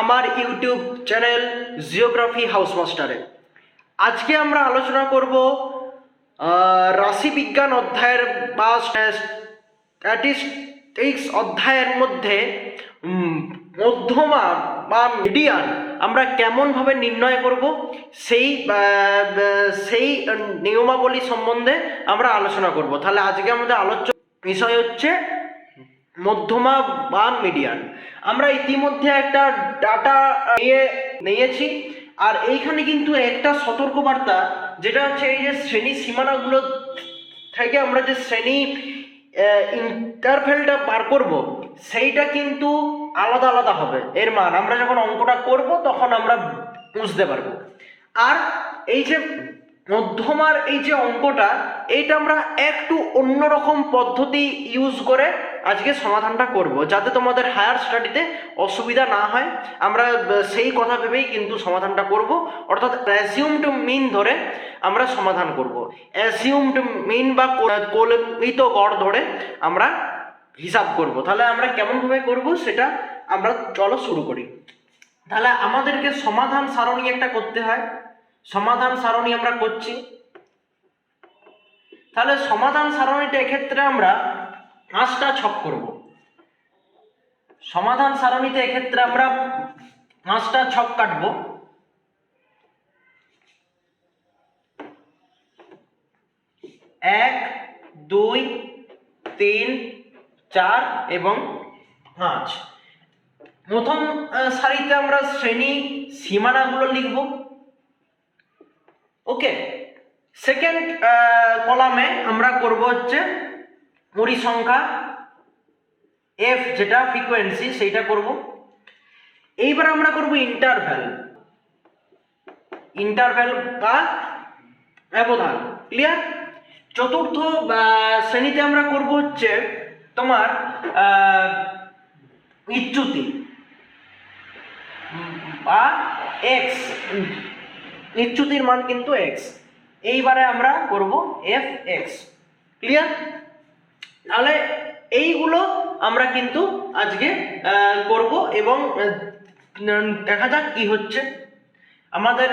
আমার YouTube channel geography house মাস্টারে আজকে আমরা আলোচনা করব রাশিবিজ্ঞান অধ্যায়ের বা স্ট্যাটিস্টিক্স অধ্যায়ের মধ্যে মধ্যমা বা মিডিয়ান আমরা কেমনভাবে নির্ণয় করব, সেই সেই নিয়মাবলী সম্বন্ধে আমরা আলোচনা করব। তাহলে আজকে আমাদের আলোচ্য বিষয় হচ্ছে মধ্যমা বা মিডিয়ান। আমরা ইতিমধ্যে একটা ডাটা নিয়ে নিয়েছি। আর এইখানে কিন্তু একটা সতর্কবার্তা, যেটা হচ্ছে এই যে শ্রেণি সীমানাগুলো থেকে আমরা যে শ্রেণি ইন্টারভেলটা বার করব, সেইটা কিন্তু আলাদা আলাদা হবে। এর মান, আমরা যখন অঙ্কটা করব, তখন আমরা বুঝতে পারব। আর এই যে মধ্যমার এই যে অঙ্কটা, এইটা আমরা একটু অন্যরকম পদ্ধতি ইউজ করে আজকে সমাধানটা করব। যাতে তোমাদের হায়ার স্টাডিতে অসুবিধা না হয়, আমরা সেই কথা ভেবেই কিন্তু সমাধানটা করব। অর্থাৎ অ্যাজিউম টু মিন ধরে আমরা সমাধান করব। টু মিন বা কল্পিত গড় ধরে আমরা হিসাব করব। তাহলে আমরা কেমনভাবে করব সেটা আমরা চলো শুরু করি। তাহলে আমাদেরকে সমাধান সারণী একটা করতে হয়। সমাধান সারণী আমরা করছি। তাহলে সমাধান সারণীটা এক্ষেত্রে আমরা পাঁচটা ছক করব। সমাধান সারণীতে এক্ষেত্রে আমরা পাঁচটা ছক কাটবো। এক, দুই, তিন, চার এবং পাঁচ। প্রথম সারিতে আমরা শ্রেণি সীমানাগুলো লিখব। ওকে। সেকেন্ড কলামে আমরা করব হচ্ছে পরিসংখ্যা এফ যেটা ফ্রিকোয়েন্সি সেইটা করব। এইবার আমরা করব ইন্টারভ্যাল ইন্টারভ্যাল বা ব্যবধান। ক্লিয়ার চতুর্থ শ্রেণীতে আমরা করব হচ্ছে তোমার আহ, ইচ্যুতি বা এক্স নিচ্যুতির মান কিন্তু এক্স এইবারে আমরা করব এফ এক্স ক্লিয়ার তাহলে এইগুলো আমরা কিন্তু আজকে করব এবং দেখা যাক কি হচ্ছে। আমাদের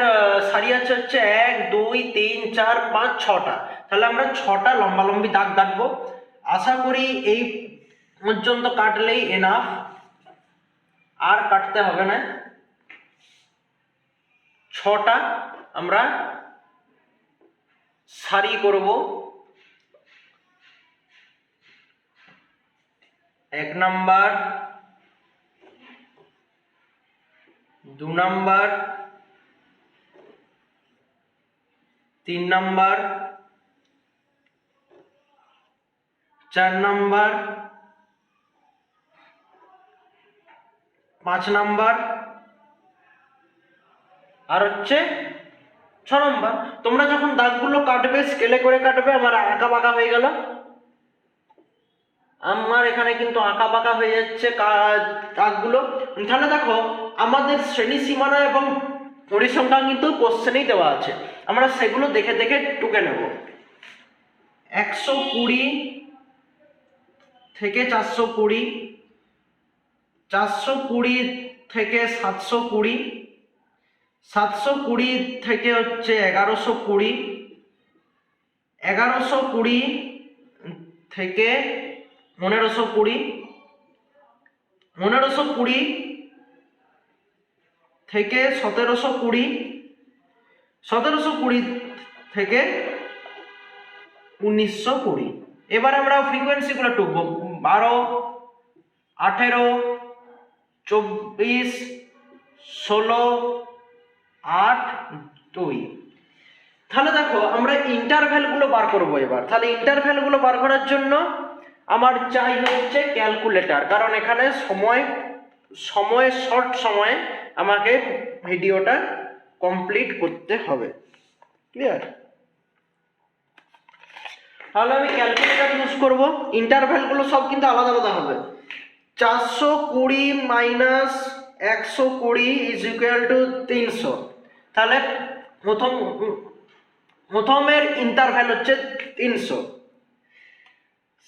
সারি আছে হচ্ছে এক, দুই, তিন, চার, পাঁচ, ছটা। তাহলে আমরা ছটা লম্বা লম্বি দাগ কাটবো। আশা করি এই পর্যন্ত কাটলেই এনাফ আর কাটতে হবে না। ছটা আমরা সারি করব। এক নাম্বার, দু নাম্বার, তিন নাম্বার, চার নাম্বার, পাঁচ নাম্বার, আর হচ্ছে ছ নম্বর। তোমরা যখন দাগগুলো কাটবে স্কেলে করে কাটবে, আমার আঁকা বাঁকা হয়ে গেল। আমার এখানে কিন্তু আঁকা বাঁকা হয়ে যাচ্ছে কা- দাগগুলো তাহলে দেখো, আমাদের শ্রেণি সীমানা এবং পরিসংখ্যা কিন্তু কোশ্চেনেই দেওয়া আছে। আমরা সেগুলো দেখে দেখে টুকে নেব। একশো কুড়ি থেকে চারশো কুড়ি চারশো কুড়ি থেকে সাতশো কুড়ি সাতশো কুড়ি থেকে হচ্ছে এগারোশো কুড়ি এগারোশো কুড়ি থেকে পনেরোশো কুড়ি পনেরোশো কুড়ি থেকে সতেরোশো কুড়ি সতেরোশো কুড়ি থেকে উনিশশো কুড়ি। এবার আমরা ফ্রিকোয়েন্সিগুলো টুকবো বারো, আঠেরো, চব্বিশ, ষোলো, আট, দুই। তাহলে দেখো, আমরা ইন্টারভ্যালগুলো বার করব এবার। তাহলে ইন্টারভ্যালগুলো বার করার জন্য আমার চাই হচ্ছে ক্যালকুলেটার, কারণ এখানে সময় সময়, শর্ট সময়ে আমাকে ভিডিওটা কমপ্লিট করতে হবে। ক্লিয়ার তাহলে আমি ক্যালকুলেটার ইউজ করব। ইন্টারভ্যালগুলো সব কিন্তু আলাদা আলাদা হবে। চারশো কুড়ি মাইনাস একশো কুড়ি ইজ ইকুয়াল টু তিনশো। তাহলে প্রথম, প্রথমের ইন্টারভ্যাল হচ্ছে তিনশো।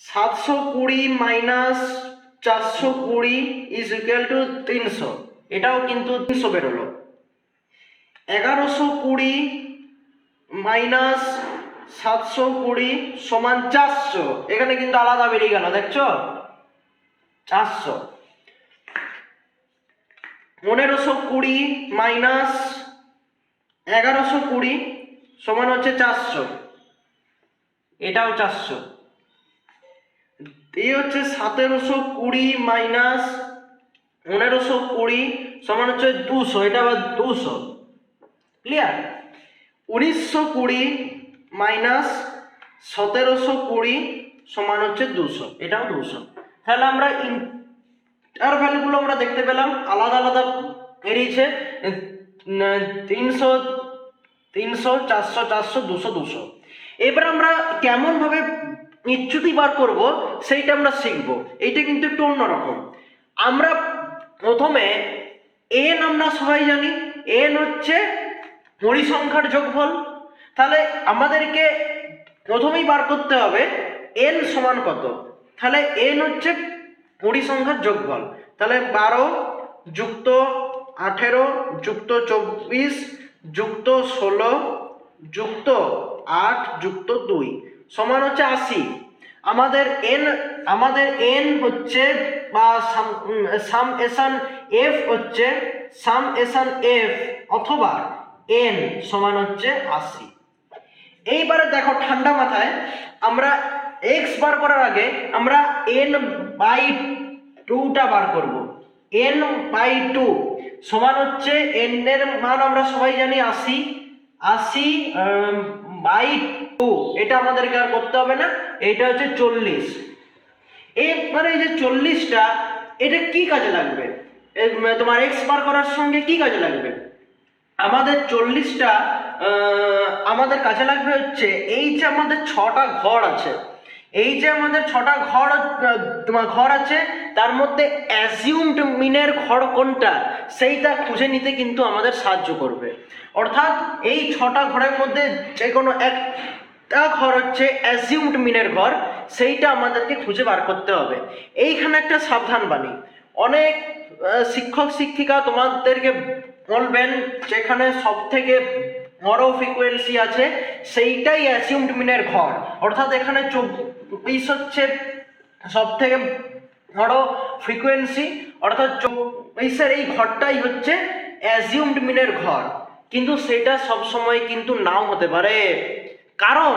সাতশো কুড়ি মাইনাস চারশো কুড়ি ইজ ইকুয়াল টু তিনশো। এটাও কিন্তু তিনশো বেরোলো। এগারোশো কুড়ি মাইনাস সাতশো কুড়ি সমান চারশো। এখানে কিন্তু আলাদা বেরিয়ে গেল, দেখছ? চারশো। পনেরোশো কুড়ি মাইনাস এগারোশো কুড়ি সমান হচ্ছে চারশো। এটাও চারশো। এই হচ্ছে সতেরোশো কুড়ি মাইনাস পনেরোশো কুড়ি সমান হচ্ছে দুশো, এটা আবার দুশো। ক্লিয়ার উনিশশো কুড়ি মাইনাস সতেরোশো কুড়ি সমান হচ্ছে দুশো, এটাও দুশো। তাহলে আমরা ইন্টার ভ্যালুগুলো আমরা দেখতে পেলাম, আলাদা আলাদা বেরিয়েছে। তিনশো তিনশো, চারশো চারশো, দুশো দুশো। এবার আমরা কেমনভাবে নিচ্যুতি বার করব, সেইটা আমরা শিখব। এইটা কিন্তু একটু অন্যরকম। আমরা প্রথমে এন আমরা সবাই জানি। এন হচ্ছে পরিসংখ্যার যোগফল। তাহলে আমাদেরকে প্রথমেই বার করতে হবে, এন সমান কত? তাহলে এন হচ্ছে পরিসংখ্যার যোগফল। তাহলে বারো যুক্ত আঠেরো যুক্ত চব্বিশ যুক্ত ষোলো যুক্ত আট যুক্ত দুই। সমান হচ্ছে আশি। আমাদের এন আমাদের এন হচ্ছে বা সাম এসান এফ হচ্ছে সাম এসান এফ অথবা এন সমান হচ্ছে আশি। এইবারে দেখো ঠান্ডা মাথায়, আমরা এক্স বার করার আগে আমরা এন বাই টুটা বার করব। এন বাই টু সমান হচ্ছে এন এর মান আমরা সবাই জানি আশি। আশি বাই টু, এটা আমাদেরকে আর করতে হবে না, এটা হচ্ছে চল্লিশ। এবারে এই যে চল্লিশটা, এটা কি কাজে লাগবে? তোমার এক্স বার করার সঙ্গে কি কাজে লাগবে? আমাদের চল্লিশটা আমাদের কাছে লাগবে হচ্ছে এই যে আমাদের ছটা ঘর আছে, এই যে আমাদের ছটা ঘর তোমার ঘর আছে, তার মধ্যে অ্যাজিউমড মিনের ঘর কোনটা, সেইটা খুঁজে নিতে কিন্তু আমাদের সাহায্য করবে। অর্থাৎ এই ছটা ঘরের মধ্যে যে কোনো একটা ঘর হচ্ছে অ্যাজিউমড মিনের ঘর, সেইটা আমাদেরকে খুঁজে বার করতে হবে। এইখানে একটা সাবধান বাণী অনেক শিক্ষক, শিক্ষিকা তোমাদেরকে বলবেন যেখানে সব থেকে বড় ফ্রিকোয়েন্সি আছে, সেইটাই অ্যাসিউমড মিনের ঘর। অর্থাৎ এখানে চব্বিশ হচ্ছে সব থেকে বড় ফ্রিকোয়েন্সি অর্থাৎ চব্বিশের এই ঘরটাই হচ্ছে অ্যাজিউমড মিনের ঘর। কিন্তু সেটা সব সময় কিন্তু নাও হতে পারে। কারণ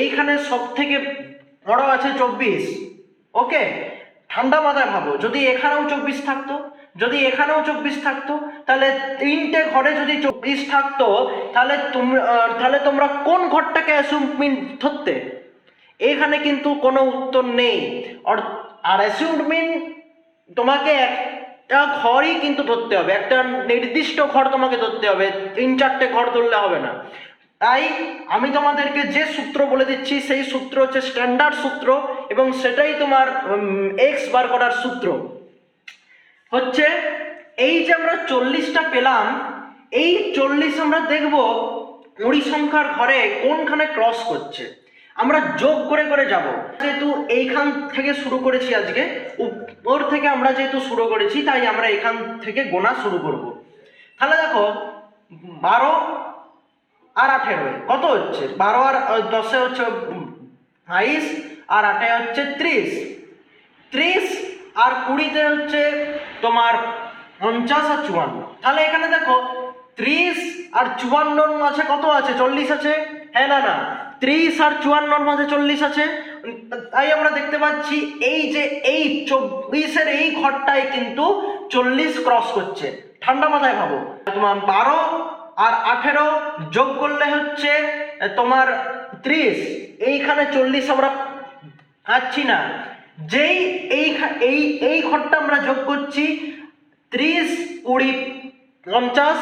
এইখানে সব থেকে বড় আছে চব্বিশ, ওকে? ঠান্ডা মাথায় ভাবো, যদি এখানেও চব্বিশ থাকতো, যদি এখানেও চব্বিশ থাকতো, তাহলে তিনটে ঘরে যদি চব্বিশ থাকতো, তাহলে তাহলে তোমরা কোন ঘরটাকে ধরতে? এখানে কিন্তু কোনো উত্তর নেই। আর অ্যাসিউমড মিন তোমাকে একটা ঘরই কিন্তু ধরতে হবে। একটা নির্দিষ্ট ঘর তোমাকে ধরতে হবে। তিন চারটে ঘর ধরলে হবে না। তাই আমি তোমাদেরকে যে সূত্র বলে দিচ্ছি, সেই সূত্র হচ্ছে স্ট্যান্ডার্ড সূত্র এবং সেটাই তোমার এক্স বার করার সূত্র। হচ্ছে, এই যে আমরা চল্লিশটা পেলাম, এই চল্লিশ আমরা দেখব পরিসংখ্যার ঘরে কোনখানে ক্রস করছে। আমরা যোগ করে করে যাব। যেহেতু এইখান থেকে শুরু করেছি আজকে, উপর থেকে আমরা যেহেতু শুরু করেছি, তাই আমরা এখান থেকে গোনা শুরু করব। তাহলে দেখো, বারো আর আঠেরো কত হচ্ছে? বারো আর দশে হচ্ছে বাইশ, আর আটে হচ্ছে ত্রিশ। ত্রিশ আর কুড়িতে হচ্ছে তোমার পঞ্চাশ আর চুয়ান্ন। তাহলে এখানে দেখো, ত্রিশ আর চুয়ান্নর মাঝে কত আছে? চল্লিশ আছে? হ্যাঁ না না। ত্রিশ আর চুয়ান্নর মাঝে চল্লিশ আছে। তাই আমরা দেখতে পাচ্ছি এই যে এই চব্বিশের এই ঘরটায় কিন্তু চল্লিশ ক্রস করছে। ঠান্ডা মাথায় ভাবো। তোমার বারো আর আঠেরো যোগ করলে হচ্ছে তোমার ত্রিশ। এইখানে চল্লিশ আমরা পাচ্ছি না। যেই এই এই এই ঘরটা আমরা যোগ করছি ত্রিশ কুড়ি পঞ্চাশ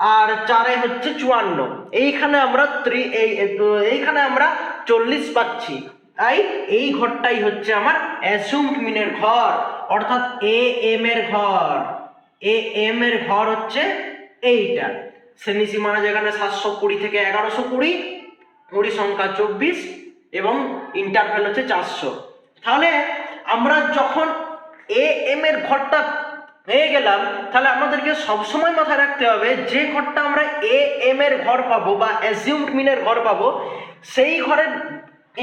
আর চারে হচ্ছে চুয়ান্ন। এইখানে আমরা ত্রি, এই এই- এইখানে আমরা চল্লিশ পাচ্ছি। তাই এই ঘরটাই হচ্ছে আমার অ্যাসুমড মিনের ঘর। অর্থাৎ এ এম এর ঘর। এ এম এর ঘর হচ্ছে এইটা। শ্রেণি সীমানা যেখানে সাতশো কুড়ি থেকে এগারোশো কুড়ি কুড়ি সংখ্যা চব্বিশ এবং ইন্টারভেল হচ্ছে চারশো। তাহলে আমরা যখন এ এম এর ঘরটা পেয়ে গেলাম, তাহলে আমাদেরকে সবসময় মাথায় রাখতে হবে যে ঘরটা আমরা এ এম এর ঘর পাবো বা অ্যাজিউমড মিনের ঘর পাবো, সেই ঘরের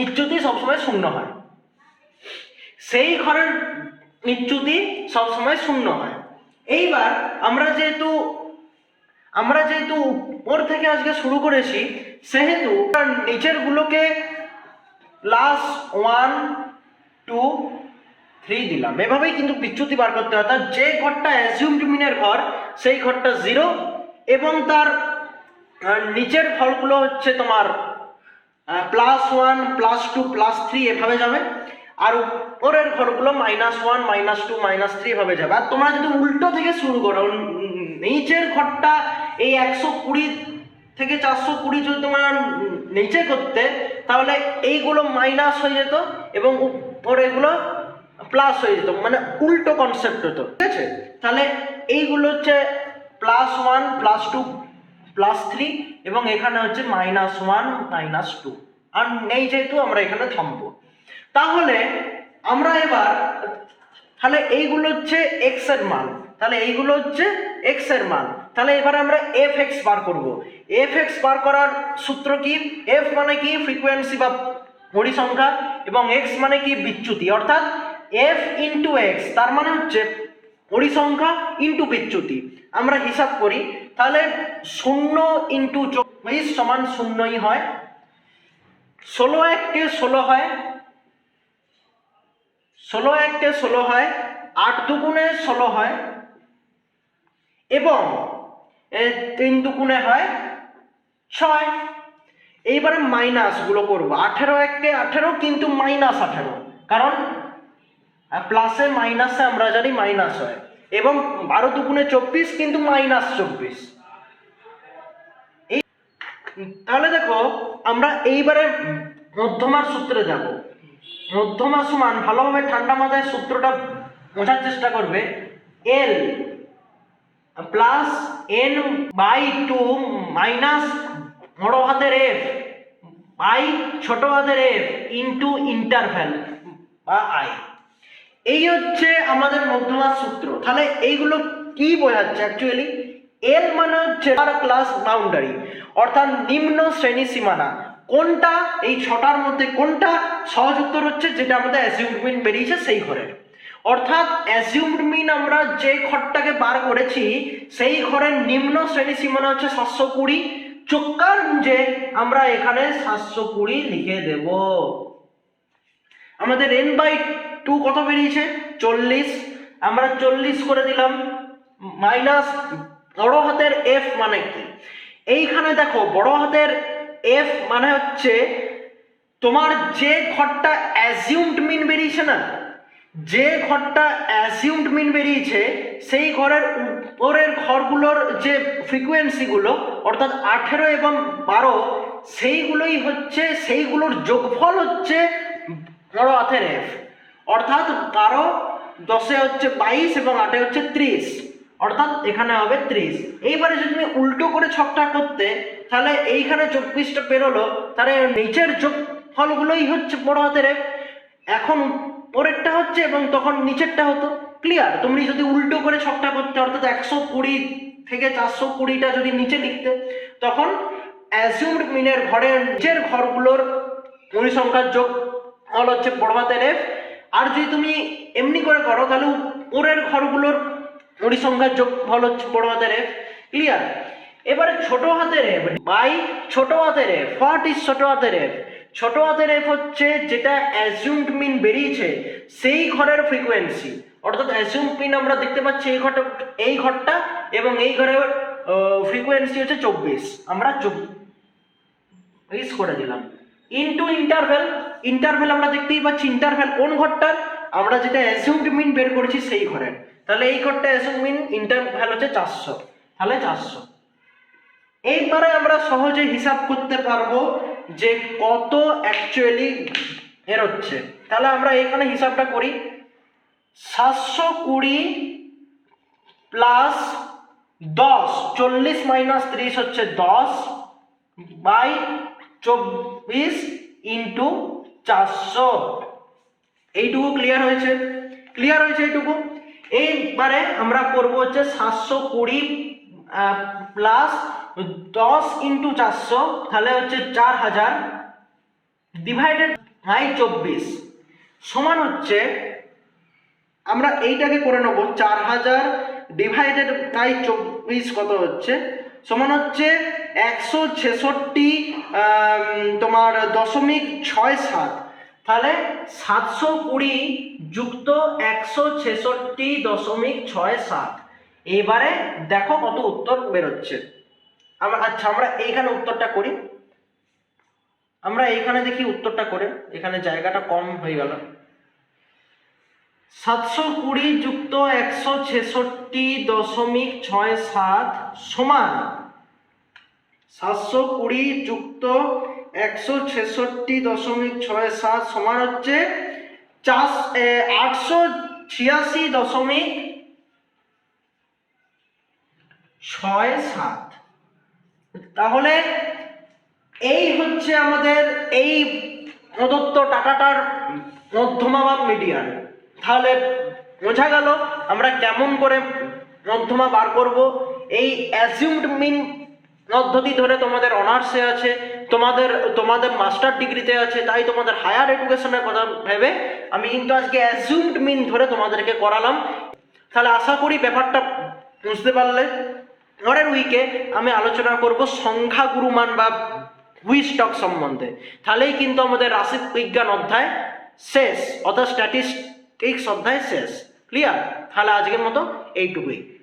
ইচ্যুতি সবসময় শূন্য হয়। সেই ঘরের নিচ্যুতি সবসময় শূন্য হয়। এইবার আমরা যেহেতু আমরা যেহেতু উপর থেকে আজকে শুরু করেছি, সেহেতু নিচের গুলোকে প্লাস ওয়ান টু থ্রি দিলাম। এভাবেই কিন্তু বিচ্যুতি বার করতে হয়। অর্থাৎ যে ঘরটা অ্যাজিউমড মিনের ঘর, সেই ঘরটা জিরো এবং তার নিচের ঘরগুলো হচ্ছে তোমার plus one plus two plus three এভাবে যাবে। আর উপরের ঘরগুলো minus one minus two minus three এভাবে যাবে। আর তোমরা যদি উল্টো থেকে শুরু করো নিচের ঘরটা এই একশো কুড়ি থেকে চারশো কুড়ি যদি তোমার নিচে করতে, তাহলে এইগুলো মাইনাস হয়ে যেত এবং উপরেগুলো প্লাস হয়ে যেত মানে উল্টো কনসেপ্ট হতো, ঠিক আছে? তাহলে এইগুলো হচ্ছে plus one plus two plus three এবং এখানে হচ্ছে মাইনাস ওয়ান মাইনাস টু আর নেই যেহেতু আমরা এখানে থামবো। তাহলে আমরা এবার, তাহলে এইগুলো হচ্ছে এক্সের মান। তাহলে এইগুলো হচ্ছে এক্সের মান। তাহলে এবার আমরা এফ এক্স বার করব। এফ এক্স বার করার সূত্র কি? এফ মানে কি? ফ্রিকোয়েন্সি বা পরিসংখ্যা এবং এক্স মানে কি? বিচ্যুতি। অর্থাৎ এফ ইন্টু এক্স তার মানে হচ্ছে পরিসংখ্যা ইন্টু বিচ্যুতি। আমরা হিসাব করি, তাহলে শূন্য ইন্টু চব্বিশ সমান শূন্যই হয়। ষোলো এককে ষোলো হয়। ষোলো এককে ষোলো হয়। আট দুগুণে ষোলো হয়। এবং তিন দুগুণে হয় ছয়। এইবারে মাইনাসগুলো করব। আঠেরো এককে আঠেরো কিন্তু মাইনাস আঠেরো। কারণ প্লাসে মাইনাসে আমরা জানি মাইনাস হয়। এবং বারো দুগুণে চব্বিশ কিন্তু মাইনাস চব্বিশ। তাহলে দেখো, আমরা এইবারে মধ্যমার সূত্রে যাব। মধ্যমা সমান ভালোভাবে ঠান্ডা মাথায় সূত্রটা বোঝার চেষ্টা করবে। L plus N by two minus বড় হাতের এফ বাই ছোট হাতের এফ ইন্টু ইন্টারভ্যাল বা আই এই হচ্ছে আমাদের মধ্যমার সূত্র। তাহলে এইগুলো কি বোঝাচ্ছে অ্যাকচুয়ালি এল মানে হচ্ছে ক্লাস বাউন্ডারি অর্থাৎ নিম্ন শ্রেণি সীমানা। কোনটা, এই ছটার মধ্যে কোনটা সহজ উত্তর হচ্ছে যেটা আমাদের অ্যাসিউমড মিন বেরিয়েছে সেই ঘরের অর্থাৎ অ্যাসিউমড মিন আমরা যে ঘরটাকে বার করেছি, সেই ঘরের নিম্ন শ্রেণি সীমানা হচ্ছে সাতশো কুড়ি। চোক্কার যে আমরা এখানে সাতশো কুড়ি লিখে দেবো। আমাদের এন বাই টু কত বেরিয়েছে? চল্লিশ। আমরা চল্লিশ করে দিলাম। মাইনাস বড় হাতের এফ মানে কি? এইখানে দেখো, বড় হাতের এফ মানে হচ্ছে তোমার যে ঘরটা অ্যাজিউমড মিন বেরিয়েছে না, যে ঘরটা অ্যাজিউমড মিন বেরিয়েছে, সেই ঘরের উপরের ঘরগুলোর যে ফ্রিকোয়েন্সিগুলো অর্থাৎ আঠেরো এবং বারো, সেইগুলোই হচ্ছে, সেইগুলোর যোগফল হচ্ছে বড় হাতের এফ অর্থাৎ বারো, দশে হচ্ছে বাইশ এবং আটে হচ্ছে ত্রিশ। অর্থাৎ এখানে হবে ত্রিশ। এইবারে যদি তুমি উল্টো করে ছকটা করতে, তাহলে এইখানে চব্বিশটা পেরোলো, তাহলে নিচের যোগ ফলগুলোই হচ্ছে বড় হাতের এখন পরেরটা হচ্ছে এবং তখন নিচেরটা হতো ক্লিয়ার তুমি যদি উল্টো করে ছকটা করতে, অর্থাৎ একশো কুড়ি থেকে চারশো কুড়িটা যদি নিচে লিখতে, তখন অ্যাজিউমড মিনের ঘরের নিচের ঘরগুলোর পরিসংখ্যার যোগ ফল হচ্ছে বড় হাতের এফ আর যদি তুমি এমনি করে করো, তাহলে উপরের ঘরগুলোর পরিসংখ্যার যোগ ফল হচ্ছে, বড় হাতের এফ ক্লিয়ার এবারে ছোট হাতের এফ বাই ছোট হাতের এফ হোয়াট ইজ ছোট হাতের এফ ছোট হাতের এফ হচ্ছে যেটা অ্যাজিউমড মিন বেরিয়েছে, সেই ঘরের ফ্রিকোয়েন্সি অর্থাৎ অ্যাজিউমড মিন আমরা দেখতে পাচ্ছি এই ঘরটা এই ঘরটা এবং এই ঘরের ফ্রিকোয়েন্সি হচ্ছে চব্বিশ। আমরা চব্বিশ করে দিলাম। ইনটু ইন্টারভেল ইন্টারভেল আমরা দেখতেই পাচ্ছি ইন্টারভেল কোন ঘরটার? আমরা যেটা অ্যাজিউমড মিন বের করেছি সেই ঘরের। তাহলে এই ঘরটা অ্যাজিউমড মিন ইন্টারভেল হচ্ছে চারশো। তাহলে চারশো। এইবারে আমরা সহজে হিসাব করতে পারব যে কত অ্যাকচুয়ালি এর হচ্ছে। তাহলে আমরা এখানে হিসাবটা করি। সাতশো কুড়ি প্লাস দশ, চল্লিশ মাইনাস ত্রিশ হচ্ছে দশ, বাই চব্বিশ ইন্টু চারশো। এইটুকু ক্লিয়ার হয়েছে? ক্লিয়ার হয়েছে এইটুকু? এইবারে আমরা করব হচ্ছে সাতশো কুড়ি প্লাস দশ ইন্টু চারশো, তাহলে হচ্ছে চার হাজার ডিভাইডেড বাই চব্বিশ। সমান হচ্ছে, আমরা এইটাকে করে নেব, চার হাজার ডিভাইডেড বাই চব্বিশ কত হচ্ছে? সমান হচ্ছে একশো ছেষট্টি তোমার দশমিক ছয় সাত। তাহলে সাতশো কুড়ি যুক্ত একশো ছেষট্টি দশমিক ছয় সাত। এবারে দেখো কত উত্তর বেরোচ্ছে। আমরা আচ্ছা আমরা এইখানে উত্তরটা করি। আমরা এইখানে দেখি উত্তরটা করে। এখানে জায়গাটা কম হয়ে গেল। সাতশো কুড়ি যুক্ত একশো ছেষট্টি দশমিক ছয় সাত সমান সাতশো কুড়ি যুক্ত একশো ছেষট্টি দশমিক ছয় সাত সমান হচ্ছে চার আটশো ছিয়াশি দশমিক ছয় সাত। তাহলে এই হচ্ছে আমাদের এই প্রদত্ত টাকাটার মধ্যমা বা মিডিয়ান তাহলে বোঝা গেল আমরা কেমন করে মধ্যমা বার করব। এই অ্যাজিউমড মিন পদ্ধতি ধরে তোমাদের অনার্সে আছে, তোমাদের তোমাদের মাস্টার ডিগ্রিতে আছে, তাই তোমাদের হায়ার এডুকেশনের কথা ভেবে আমি কিন্তু আজকে অ্যাজিউমড মিন ধরে তোমাদেরকে করালাম। তাহলে আশা করি ব্যাপারটা বুঝতে পারলে। পরের উইকে আমি আলোচনা করব সংখ্যা গুরুমান বা হুইস্টক সম্বন্ধে। তাহলেই কিন্তু আমাদের রাশি বিজ্ঞান অধ্যায় শেষ, অর্থাৎ স্ট্যাটিস্টিক্স অধ্যায় শেষ। ক্লিয়ার তাহলে আজকের মতো এইটুকুই।